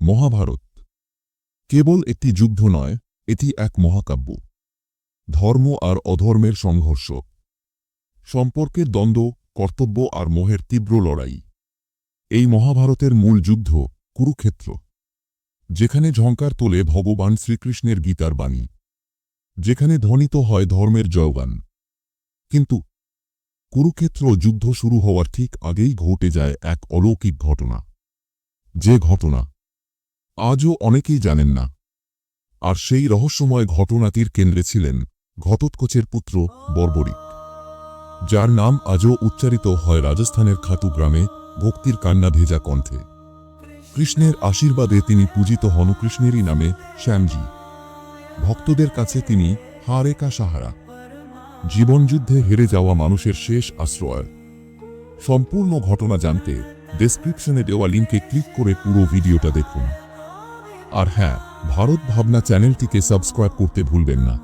মহাভারত। কেবল একটি যুদ্ধ নয়, এটি এক মহাকাব্য। ধর্ম আর অধর্মের সংঘর্ষ। সম্পর্কের দ্বন্দ্ব, কর্তব্য আর মোহের তীব্র লড়াই। এই মহাভারতের মূল যুদ্ধ কুরুক্ষেত্র, যেখানে ঝঙ্কার তোলে ভগবান শ্রীকৃষ্ণের গীতার বাণী, যেখানে ধ্বনিত হয় ধর্মের জয়গান। কিন্তু কুরুক্ষেত্র যুদ্ধ শুরু হওয়ার ঠিক আগেই ঘটে যায় এক অলৌকিক ঘটনা। যে ঘটনা আজও অনেকেই জানেন না। আর সেই রহস্যময় ঘটনাটির কেন্দ্রে ছিলেন ঘটোৎকচের পুত্র বর্বরিক যার নাম আজও উচ্চারিত হয় রাজস্থানের খাতু গ্রামে ভক্তির কান্না ভেজা কণ্ঠে। কৃষ্ণের আশীর্বাদে তিনি পূজিত হন কৃষ্ণেরই নামে শ্যামজি। ভক্তদের কাছে তিনি হারেকা সাহারা। জীবনযুদ্ধে হেরে যাওয়া মানুষের শেষ আশ্রয়। সম্পূর্ণ ঘটনা জানতে ডেসক্রিপশনে দেওয়া লিঙ্কে ক্লিক করে পুরো ভিডিওটা দেখুন। আর হ্যাঁ ভারত ভাবনা চ্যানেলটিকে সাবস্ক্রাইব করতে ভুলবেন না।